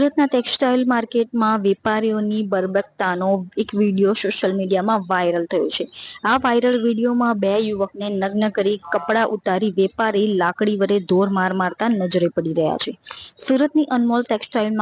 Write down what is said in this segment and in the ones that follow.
સુરતના ટેક્સટાઇલ માર્કેટમાં વેપારીઓની બરબકતાનો એક વીડિયો સોશિયલ મીડિયામાં વાયરલ થયો છે. આ વાયરલ વિડીયોમાં બે યુવકને નગ્ન કરી કપડાં ઉતારી વેપારી લાકડી વડે ધોર માર મારતા નજરે પડી રહ્યા છે. સુરતની અનમોલ ટેક્સટાઇલ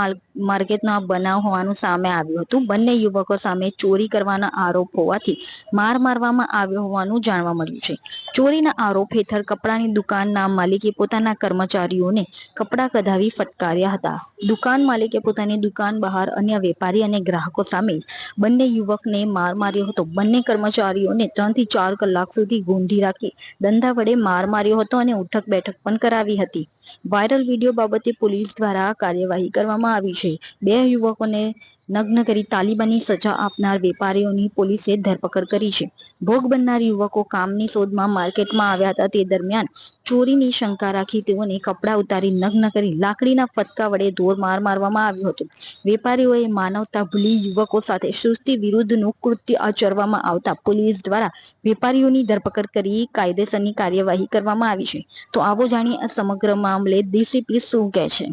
માર્કેટના બનાવ હોવાનું સામે આવ્યું હતું. બંને યુવકો સામે ચોરી કરવાના આરોપ હોવાથી માર મારવામાં આવ્યો હોવાનું જાણવા મળ્યું છે. ચોરીના આરોપ હેઠળ કપડાની દુકાનના માલિકે પોતાના કર્મચારીઓને કપડાં કઢાવી ફટકાર્યા હતા. દુકાન માલિકે પોતાની દુકાન બહાર અન્ય વેપારી અને ગ્રાહકો સામે બંને યુવકને માર માર્યો હતો. બંને કર્મચારીઓને ત્રણથી ચાર કલાક સુધી ગોંધી રાખી દંડા વડે માર માર્યો હતો અને ઉઠક બેઠક પણ કરાવી હતી. વાયરલ વીડિયો બાબતે પોલીસ દ્વારા કાર્યવાહી કરવામાં આવી છે. બે યુવકોને નગ્ન કરી તાલિબાની સજા આપનાર વેપારીઓની પોલીસે ધરપકડ કરી છે. ભોગ બનનાર યુવકો કામની શોધમાં માર્કેટમાં આવ્યા હતા. તે દરમિયાન ચોરીની શંકા રાખી તેઓને કપડાં ઉતારી નગ્ન કરી લાકડીના ફટકા વડે ધોર માર મારવામાં આવ્યો હતો. વેપારીઓએ માનવતા ભૂલી યુવકો સાથે સૃષ્ટિ વિરુદ્ધનું કૃત્ય આચરવામાં આવતા પોલીસ દ્વારા વેપારીઓની ધરપકડ કરી કાયદેસરની કાર્યવાહી કરવામાં આવી છે. તો આવો જાણીએ આ સમગ્ર મામલે ડીસીપી શું કહે છે?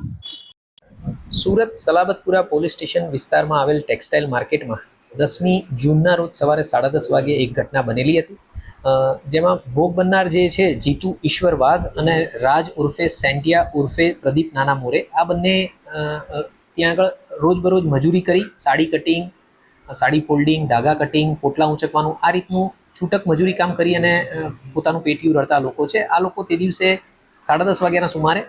સુરત સલાબતપુરા પોલીસ સ્ટેશન વિસ્તારમાં આવેલ ટેક્સટાઇલ માર્કેટમાં દસમી જૂનના રોજ સવારે સાડા દસ વાગે એક ઘટના બનેલી હતી. જેમાં ભોગ બનનાર જે છે, જીતુ ઈશ્વર વાઘ અને રાજ ઉર્ફે સેન્ટિયા ઉર્ફે પ્રદીપ નાના મોરે, આ બંને ત્યાં આગળ રોજબરોજ મજૂરી કરી, સાડી કટિંગ, સાડી ફોલ્ડિંગ, ધાગા કટિંગ, પોટલા ઊંચકવાનું, આ રીતનું છૂટક મજૂરી કામ કરી અને પોતાનું પેટીયું રડતા લોકો છે. આ લોકો તે દિવસે સાડા દસ વાગ્યાના સુમારે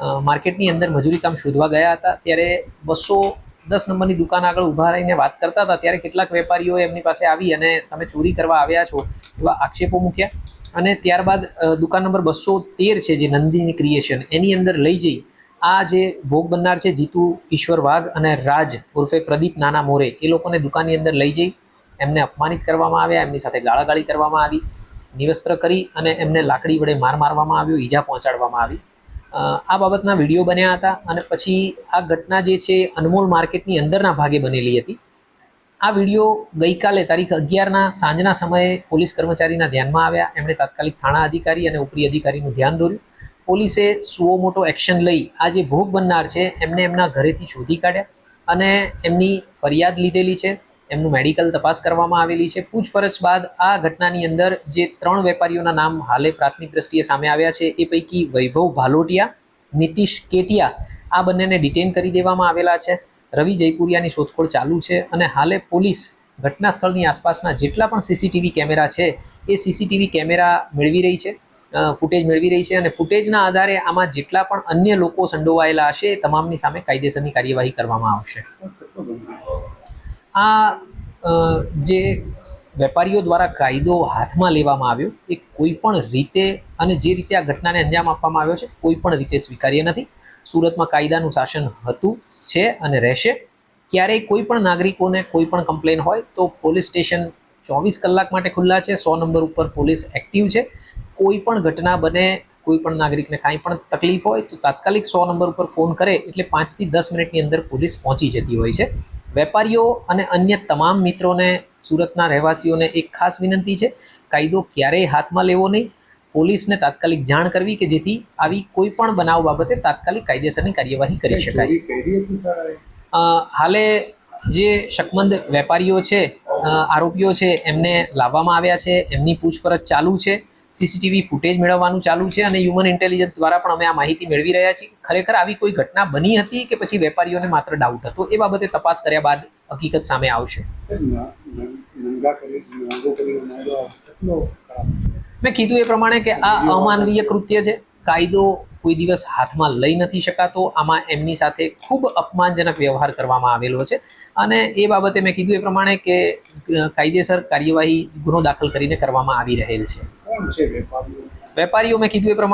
માર્કેટની અંદર મજૂરી કામ શોધવા ગયા હતા. ત્યારે બસો દસ નંબરની દુકાન આગળ ઊભા રહીને વાત કરતા હતા. ત્યારે કેટલાક વેપારીઓ એમની પાસે આવી અને તમે ચોરી કરવા આવ્યા છો એવા આક્ષેપો મૂક્યા. અને ત્યારબાદ દુકાન નંબર બસો તેર છે જે નંદીની ક્રિએશન, એની અંદર લઈ જઈ આ જે ભોગ બનનાર છે જીતુ ઈશ્વર વાઘ અને રાજ ઉર્ફે પ્રદીપ નાના મોરે, એ લોકોને દુકાનની અંદર લઈ જઈ. એમને અપમાનિત કરવામાં આવ્યા, એમની સાથે ગાળાગાળી કરવામાં આવી, નિવસ્ત્ર કરી અને એમને લાકડી વડે માર મારવામાં આવ્યો, ઈજા પહોંચાડવામાં આવી. આ બાબતના વીડિયો બન્યા હતા અને પછી આ ઘટના જે છે, અનમોલ માર્કેટની અંદરના ભાગે બનેલી હતી. આ વીડિયો ગઈકાલે તારીખ અગિયારના સાંજના સમયે પોલીસ કર્મચારીના ધ્યાનમાં આવ્યા. એમણે તાત્કાલિક થાણા અધિકારી અને ઉપરી અધિકારીનું ધ્યાન દોર્યું. પોલીસે સુઓ મોટો એક્શન લઈ આ જે ભોગ બનનાર છે, એમને એમના ઘરેથી શોધી કાઢ્યા અને એમની ફરિયાદ લીધેલી છે. એમનું મેડિકલ તપાસ કરવામાં આવેલી છે. પૂછપરછ બાદ આ ઘટનાની અંદર જે ત્રણ વેપારીઓના નામ હાલે પ્રાથમિક દ્રષ્ટિએ સામે આવ્યા છે, એ પૈકી વૈભવ ભાલોટિયા, નીતિશ કેટિયા, આ બંનેને ડિટેન કરી દેવામાં આવેલા છે. રવિ જયપુરિયાની શોધખોળ ચાલુ છે અને હાલે પોલીસ ઘટના સ્થળની આસપાસના જેટલા પણ સીસીટીવી કેમેરા છે, એ સીસીટીવી કેમેરા મેળવી રહી છે ફૂટેજ મેળવી રહી છે અને ફૂટેજના આધારે આમાં જેટલા પણ અન્ય લોકો સંડોવાયેલા હશે તમામની સામે કાયદેસરની કાર્યવાહી કરવામાં આવશે. આ જે વેપારીઓ દ્વારા કાયદો હાથમાં લેવામાં આવ્યો, એ કોઈ પણ રીતે અને જે રીતે આ ઘટનાને અંજામ આપવામાં આવ્યો છે કોઈ પણ રીતે સ્વીકાર્ય નથી. સુરતમાં કાયદાનું શાસન હતું, છે અને રહેશે. ક્યારેય કોઈ પણ નાગરિકોને કોઈ પણ કમ્પ્લેન હોય તો પોલીસ સ્ટેશન ચોવીસ કલાક માટે ખુલ્લા છે, સો નંબર ઉપર પોલીસ એક્ટિવ છે. કોઈ પણ ઘટના બને કોઈ પણ નાગરિકને કાંઈ પણ તકલીફ હોય તો તાત્કાલિક સો નંબર ઉપર ફોન કરે એટલે પાંચથી દસ મિનિટની અંદર પોલીસ પહોંચી જતી હોય છે. વેપારીઓ અને અન્ય તમામ મિત્રોને સુરતના રહેવાસીઓને એક ખાસ વિનંતી છે કાયદો ક્યારેય હાથમાં લેવો નહીં. પોલીસને તાત્કાલિક જાણ કરવી કે જેથી આવી કોઈ પણ બનાવ બાબતે તાત્કાલિક કાયદેસરની કાર્યવાહી કરી શકાય. હાલે જે શકમંદ વેપારીઓ છે આરોપીઓ છે એમને લાવવામાં આવ્યા છે એમની પૂછપરછ ચાલુ છે સીસીટીવી ફૂટેજ મેળવવાનું ચાલુ છે અને હ્યુમન ઇન્ટેલિજન્સ દ્વારા પણ અમે આ માહિતી મેળવી રહ્યા છીએ. ખરેખર આવી કોઈ ઘટના બની હતી કે પછી વેપારીઓને માત્ર ડાઉટ હતો? એ બાબતે તપાસ કર્યા બાદ હકીકત સામે આવશે. મેં કીધું એ પ્રમાણે કે આ અમાનવીય કૃત્ય છે. કાયદો કોઈ દિવસ હાથમાં લઈ નથી શકાતો. આમાં એમની સાથે ખૂબ અપમાનજનક વ્યવહાર કરવામાં આવેલો છે. અને એ બાબતે મેં કીધું એ પ્રમાણે કે કાયદેસર કાર્યવાહી ગુનો દાખલ કરીને કરવામાં આવી રહેલ છે. વેપારીઓ મેં કીધું એ પ્રમાણે